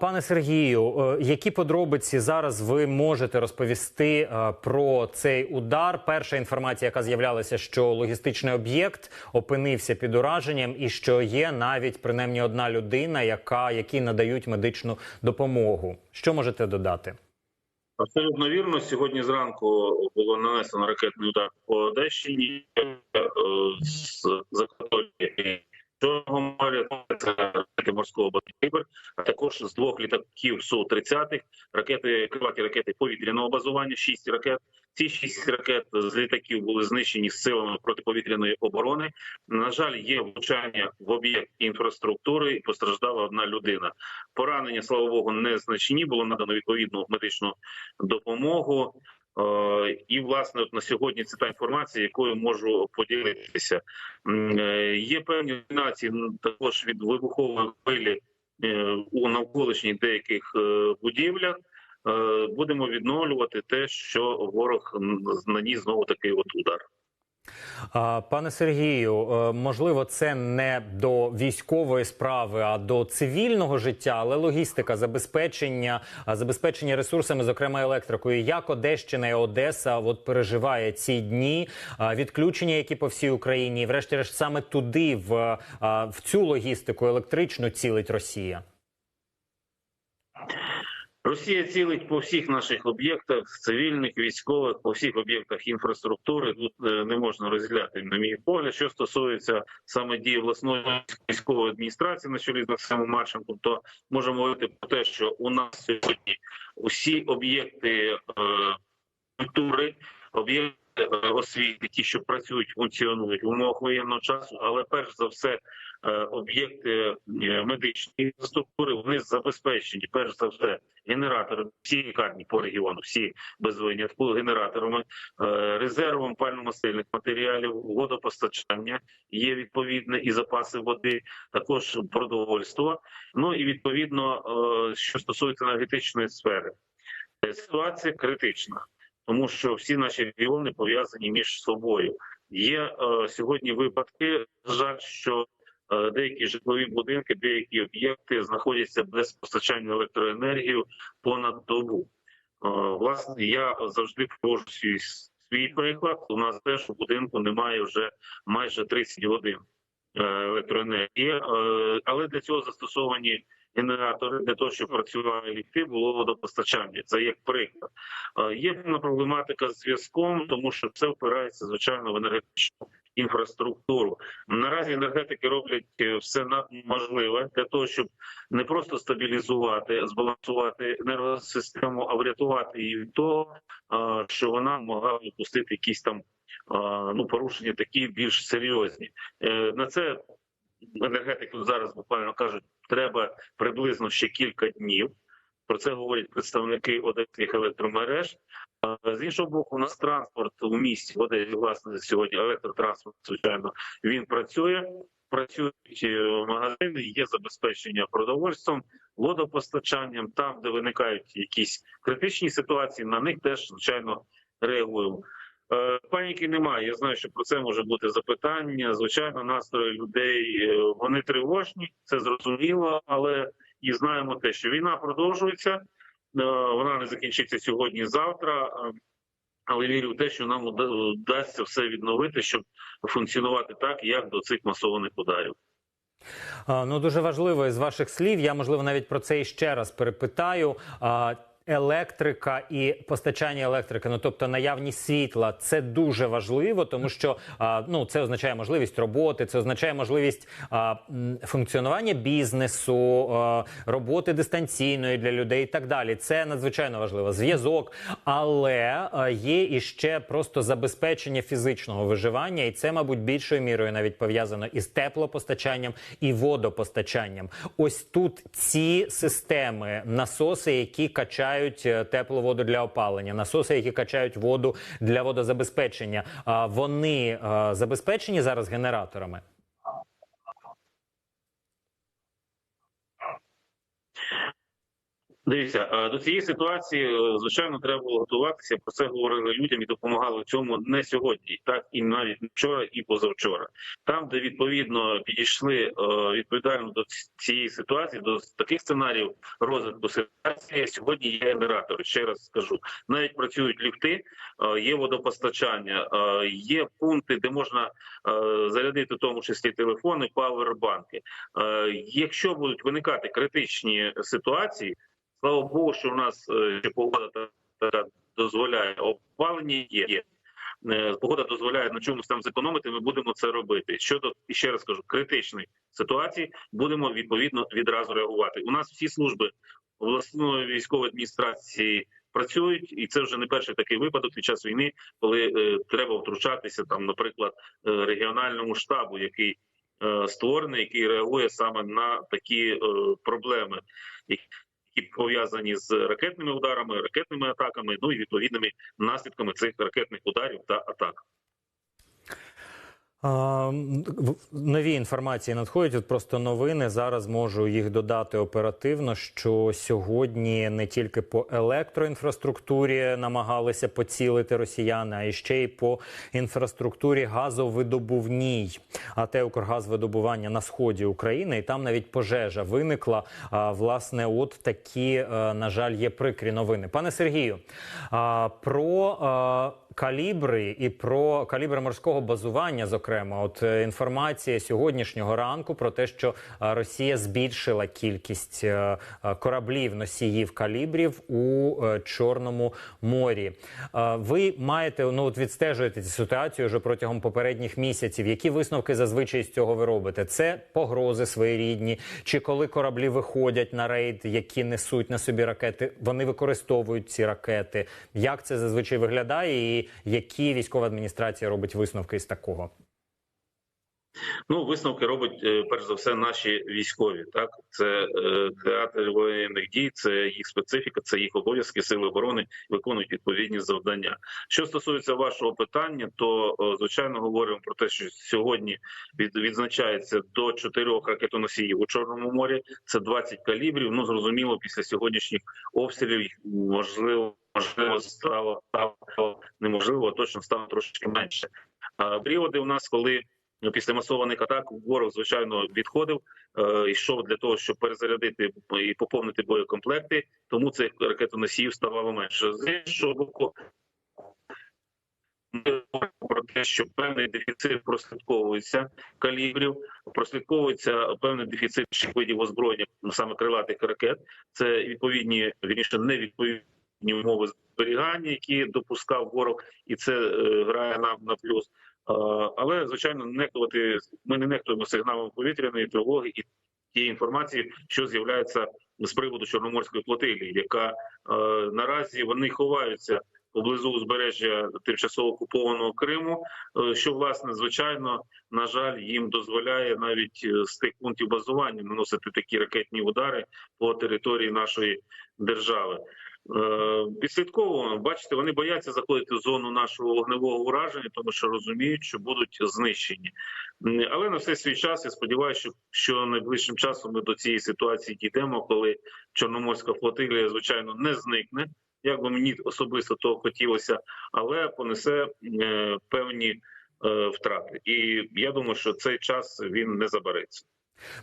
Пане Сергію, е, які подробиці зараз ви можете розповісти е, про цей удар? Перша інформація, яка з'являлася, що логістичний об'єкт опинився під ураженням, і що є навіть принаймні одна людина, яка які надають медичну допомогу. Що можете додати? Абсолютно вірно. Сьогодні зранку було нанесено ракетний удар по Одещині е, з закатолії морського калібр, а також з двох літаків су 30 ракети, крилаті ракети повітряного базування. Шість ракет. Ці шість ракет з літаків були знищені силами протиповітряної оборони. На жаль, є влучання в об'єкт інфраструктури. і Постраждала одна людина. Поранення, слава богу, незначні. Було надано відповідну медичну допомогу. Е, І власне, от на сьогодні це та інформація, якою можу поділитися. Е, Є певні нації також від вибухової хвилі е, у навколишніх деяких будівлях. Будемо відновлювати те, що ворог наніс знову такий от удар. Пане Сергію, е, можливо, це не до військової справи, а до цивільного життя, але логістика, забезпечення, забезпечення ресурсами, зокрема електрикою. Як Одещина і Одеса от переживає ці дні відключення, які по всій Україні, і врешті-решт саме туди, в, в цю логістику електричну цілить Росія. Росія цілить по всіх наших об'єктах цивільних, військових, по всіх об'єктах інфраструктури. Тут е, не можна розглядати на мій погляд. Що стосується саме дії власної військової адміністрації на чолі з Максимом Марченком, то можемо говорити про те, що у нас сьогодні усі об'єкти е, культури, об'єкти освіти, ті, що працюють, функціонують в умовах воєнного часу, але перш за все. е, Об'єкти е, медичної інфраструктури вони забезпечені перш за все генератори, всі лікарні по регіону, всі без винятку генераторами, е, резервом пальномастильних матеріалів, водопостачання є відповідне і запаси води, також продовольство. Ну і відповідно, що стосується енергетичної сфери, ситуація критична, тому що всі наші регіони пов'язані між собою. Є е, сьогодні випадки, жаль, що е, деякі житлові будинки, деякі об'єкти знаходяться без постачання електроенергії понад добу. Е, Власне, я завжди привожу свій, свій приклад. У нас теж у будинку немає вже майже 30 годин е, електроенергії, е, але для цього застосовані генератори для того, щоб працювали ліфти, було водопостачання. Це як приклад. Е, Є певна проблематика з зв'язком, тому що це впирається звичайно в енергетичну інфраструктуру. Наразі енергетики роблять е, все можливе для того, щоб не просто стабілізувати, збалансувати енергосистему, а врятувати її від того, е, що вона могла допустити якісь там ну порушення, такі більш серйозні. На це енергетики зараз буквально кажуть, треба приблизно ще кілька днів. Про це говорять представники одеських електромереж. З іншого боку, у нас транспорт у місті в Одесі, власне, сьогодні електротранспорт, звичайно, він працює. Працюють е, магазини, є забезпечення продовольством, водопостачанням. Там, де виникають якісь критичні ситуації, на них теж звичайно реагуємо. Е, Паніки немає. Я знаю, що про це може бути запитання. Звичайно, настрої людей е, вони тривожні, це зрозуміло, але і знаємо те, що війна продовжується. е, Вона не закінчиться сьогодні-завтра. Але вірю в те, що нам вдасться все відновити, щоб функціонувати так, як до цих масованих ударів. Ну дуже важливо з ваших слів. Я можливо навіть про це іще раз перепитаю. Електрика і постачання електрики, ну тобто наявність світла, це дуже важливо, тому що ну це означає можливість роботи, це означає можливість функціонування бізнесу, роботи дистанційної для людей і так далі. Це надзвичайно важливо. Зв'язок, але є іще просто забезпечення фізичного виживання, і це, мабуть, більшою мірою навіть пов'язано із теплопостачанням і водопостачанням. Ось тут ці системи, насоси, які качають е, теплу воду для опалення, насоси, які качають воду для водозабезпечення, вони е, забезпечені зараз генераторами. Дивіться, е, до цієї ситуації, е, звичайно, треба було готуватися. Про це говорили людям і допомагали в цьому не сьогодні, так і навіть вчора і позавчора. Там, де відповідно підійшли е, відповідально до цієї ситуації, до таких сценаріїв розвитку ситуації, сьогодні є генератори. Ще раз скажу, навіть працюють ліфти, є водопостачання, є пункти, де можна зарядити в тому числі телефони, павербанки. Якщо будуть виникати критичні ситуації. Слава Богу, що у нас е, погода така дозволяє. Опалення є. є. Е, Погода дозволяє на чомусь там зекономити. Ми будемо це робити. Щодо ще раз кажу, критичної ситуації будемо відповідно відразу реагувати. У нас всі служби обласної військової адміністрації працюють, і це вже не перший такий випадок під час війни, коли е, треба втручатися там, наприклад, е, регіональному штабу, який е, створений, який реагує саме на такі е, проблеми, які пов'язані з ракетними ударами, ракетними атаками, ну і відповідними наслідками цих ракетних ударів та атак. Нові інформації надходять. От просто новини. Зараз можу їх додати оперативно. Що сьогодні не тільки по електроінфраструктурі намагалися поцілити росіяни, а ще й по інфраструктурі газовидобувній. А те Укргазвидобування на сході України, і там навіть пожежа виникла. Власне, от такі, е, на жаль, є прикрі новини. Пане Сергію, про калібри і про калібри морського базування. Зокрема, от е, інформація сьогоднішнього ранку про те, що е, Росія збільшила кількість е, кораблів носіїв калібрів у Чорному морі. Ви маєте ну от відстежуєте цю ситуацію вже протягом попередніх місяців. Які висновки зазвичай з цього ви робите? Це погрози своєрідні, чи коли кораблі виходять на рейд, які несуть на собі ракети, вони використовують ці ракети. Як це зазвичай виглядає, і які військова адміністрація робить висновки з такого? Ну, висновки робить е, перш за все наші військові. Так, це е, театр воєнних дій, це їх специфіка, це їх обов'язки сили оборони виконують відповідні завдання. Що стосується вашого питання, то е, звичайно говоримо про те, що сьогодні від, відзначається до чотирьох ракетоносіїв у Чорному морі. Це 20 калібрів. Ну зрозуміло, після сьогоднішніх обстрілів можливо. Можливо, стало стало неможливо, точно стало трошки менше. Періоди у нас, коли після масованих атак ворог звичайно відходив, е, йшов для того, щоб перезарядити і поповнити боєкомплекти. Тому цих ракетоносіїв ставало менше. З іншого боку, ми говоримо про те, що певний дефіцит прослідковується калібрів, прослідковується певний дефіцит видів озброєння, саме крилатих ракет. Це відповідні вірніше невідповідні умови зберігання, які допускав ворог, і це е, грає нам на плюс. Але звичайно, нехтувати ми не нехтуємо сигналом повітряної тривоги і тієї інформації, що з'являється з приводу чорноморської флотилії, яка е, наразі вони ховаються поблизу узбережжя тимчасово окупованого Криму. е, Що власне звичайно на жаль їм дозволяє навіть е, з тих пунктів базування наносити такі ракетні удари по території нашої держави. Е, Відслідковуємо, бачите, вони бояться заходити в зону нашого вогневого ураження, тому що розуміють, що будуть знищені. Але на все свій час я сподіваюся, що, що найближчим часом ми до цієї ситуації дійдемо, коли Чорноморська флотилія, звичайно, не зникне. Як би мені особисто того хотілося, але понесе е, певні е, втрати. І я думаю, що цей час він не забереться.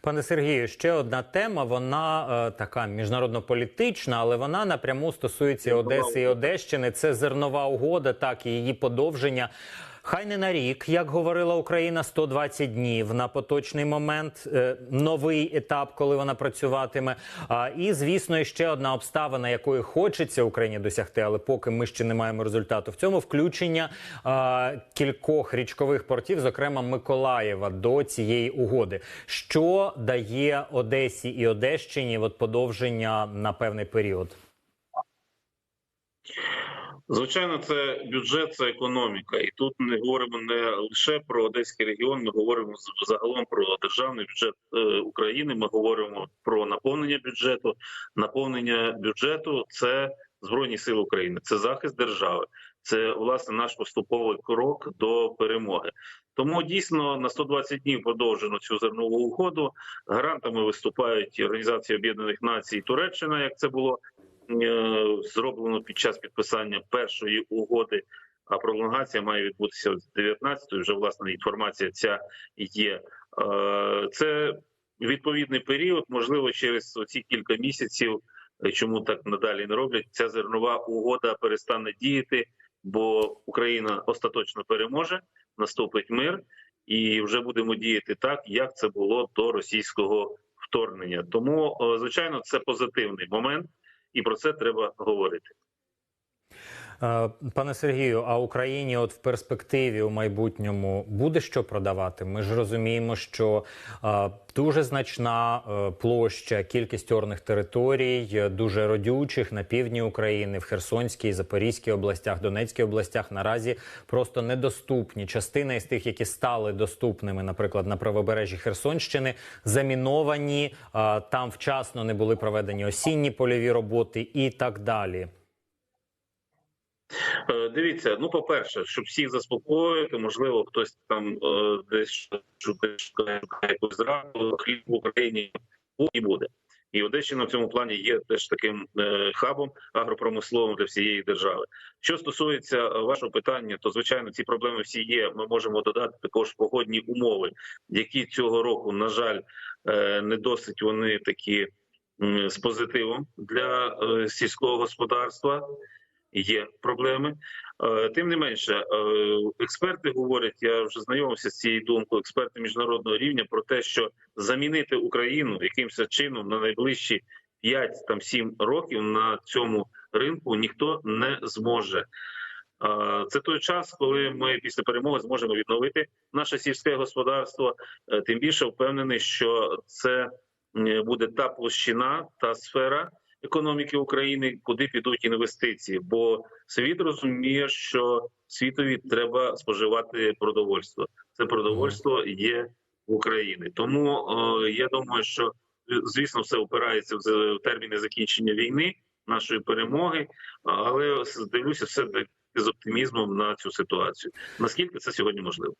Пане Сергію, ще одна тема. Вона е, така міжнародно-політична, але вона напряму стосується Одеси і Одещини. Це зернова угода, так і її подовження. Хай не на рік, як говорила Україна, 120 днів на поточний момент. Е, новий етап, коли вона працюватиме. І звісно, ще одна обставина, якої хочеться Україні досягти, але поки ми ще не маємо результату. В цьому включення кількох річкових портів, зокрема Миколаєва, до цієї угоди. Що дає Одесі і Одещині от подовження на певний період? Звичайно, це бюджет, це економіка, і тут ми говоримо не лише про одеський регіон. Ми говоримо загалом про державний бюджет е, України. Ми говоримо про наповнення бюджету. Наповнення бюджету це збройні сили України, це захист держави, Це власне наш поступовий крок до перемоги. Тому дійсно на 120 днів продовжено цю зернову угоду. Гарантами виступають Організація Об'єднаних Націй Туреччина, як це було зроблено під час підписання першої угоди. А пролонгація має відбутися з 19-ї. Вже власне інформація ця є. Е, Це відповідний період. Можливо, через ці кілька місяців, е, чому так надалі не роблять. Ця зернова угода перестане діяти, бо Україна остаточно переможе, наступить мир, і вже будемо діяти так, як це було до російського вторгнення. Тому, е, звичайно, це позитивний момент, і про це треба говорити. Е, Пане Сергію, а Україні, от в перспективі у майбутньому, буде що продавати? Ми ж розуміємо, що е, дуже значна е, площа, кількість орних територій, дуже родючих на півдні України, в Херсонській, Запорізькій областях, Донецькій областях наразі просто недоступні. Частина із тих, які стали доступними, наприклад, на правобережжі Херсонщини, заміновані, там вчасно не були проведені осінні польові роботи і так далі. Е, Дивіться, ну по-перше, щоб всіх заспокоїти, можливо, хтось там е, десь шукає, якусь зраду, хліб в Україні і буде. І Одещина в цьому плані є теж таким е, хабом агропромисловим для всієї держави. Що стосується вашого питання, то звичайно ці проблеми всі є. Ми можемо додати також погодні умови, які цього року, на жаль, не досить вони такі з позитивом для сільського господарства є проблеми. Е, Тим не менше, е, експерти говорять, я вже знайомився з цією думкою, експерти міжнародного рівня про те, що замінити Україну якимось чином на найближчі 5-7 років на цьому ринку ніхто не зможе. Е, Це той час, коли ми після перемоги зможемо відновити наше сільське господарство. Тим більше впевнений, що це буде та площина, та сфера економіки України, куди підуть інвестиції. Бо світ розуміє, що світові треба споживати продовольство. Це продовольство є в Україні. Тому е, я думаю, що е, звісно все опирається в терміни закінчення війни, нашої перемоги. Але с- дивлюся все з оптимізмом на цю ситуацію. Наскільки це сьогодні можливо?